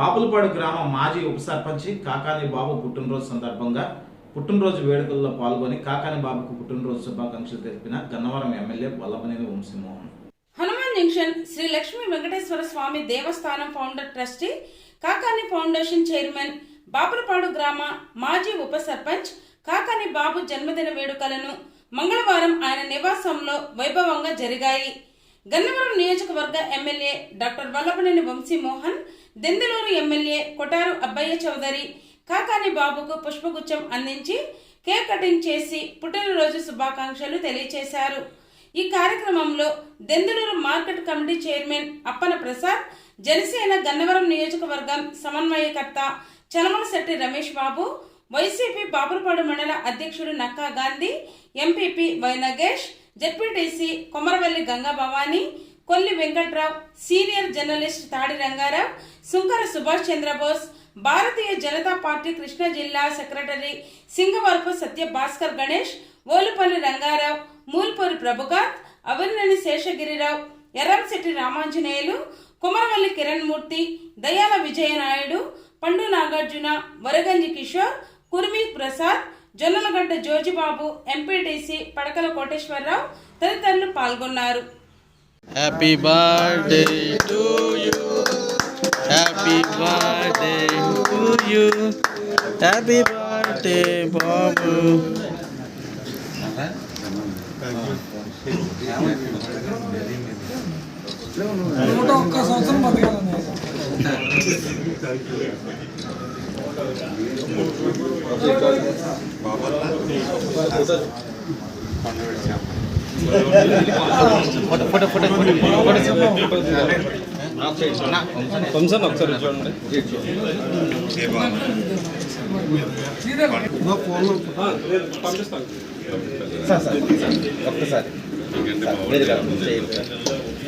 బాపులపాడు గ్రామ మాజీ ఉప సర్పంచి కాకాని బాబు పుట్టినరోజు సందర్భంగా పుట్టినరోజు వేడుకల్లో పాల్గొని కాకాని బాబుకు పుట్టినరోజు శుభాకాంక్షలు తెలిపిన Gannavaram MLA Vallabhaneni Vamsimohan. Hanuman junction Sri Lakshmi Venkateswara Swamy Devasthanam founder trustee Kakani foundation chairman Bapulapadu గ్రామ మాజీ ఉప సర్పంచ్ కాకాని బాబు జన్మదిన వేడుకలను మంగళవారం ఆయన నివాసంలో వైభవంగా జరిగాయి. గన్నవరం నియోజకవర్గ MLA doctor Vallabhaneni Vamsimohan Denduluru MLA Kotaru Abbaiah Chowdary Kakani బాబుకు పుష్పగుచ్చం అందించి కేక్ కటింగ్ చేసి పుట్టినరోజు శుభాకాంక్షలు తెలియజేశారు ఈ కార్యక్రమంలో Denduluru market committee chairman Appana Prasad Janasena Gannavaram నియోజకవర్గం సమన్వయకర్త చలమలశెట్టి రమేష్ బాబు వైసీపీ బాపురపాడు మండల అధ్యక్షుడు Nakka Gandhi MPP Y Nagesh ZPTC Komaravalli Ganga Bhavani Kolli Venkatrao senior journalist Tadi Rangarao Sunkara Subhash Chandrabose Bharatiya Janata party Krishna జిల్లా secretary Singavarapu Satya Bhaskar Ganesh Olupalli Rangarao Mulpuri Prabhukanth Avirineni Seshagirirao Erramsetti Ramanjaneyulu Kumaravalli Kiran Murthy Dayala Vijayanaidu Pandu Nagarjuna Varaganji Kishore Kurmi Prasad Jollalagadda Jojibabu MPTC పడకల కోటేశ్వరరావు తదితరులు పాల్గొన్నారు. నూట ఒక్క సంవత్సరం బతకాలన్నారు బతకాలని కొంచెం ఒకసారి చూడండి ఒక్కసారి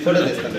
ఫోటో తీస్తాను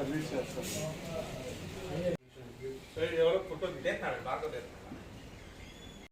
అది. అమ్మా ఎవరో ఫోటో తీస్తున్నారు బాగా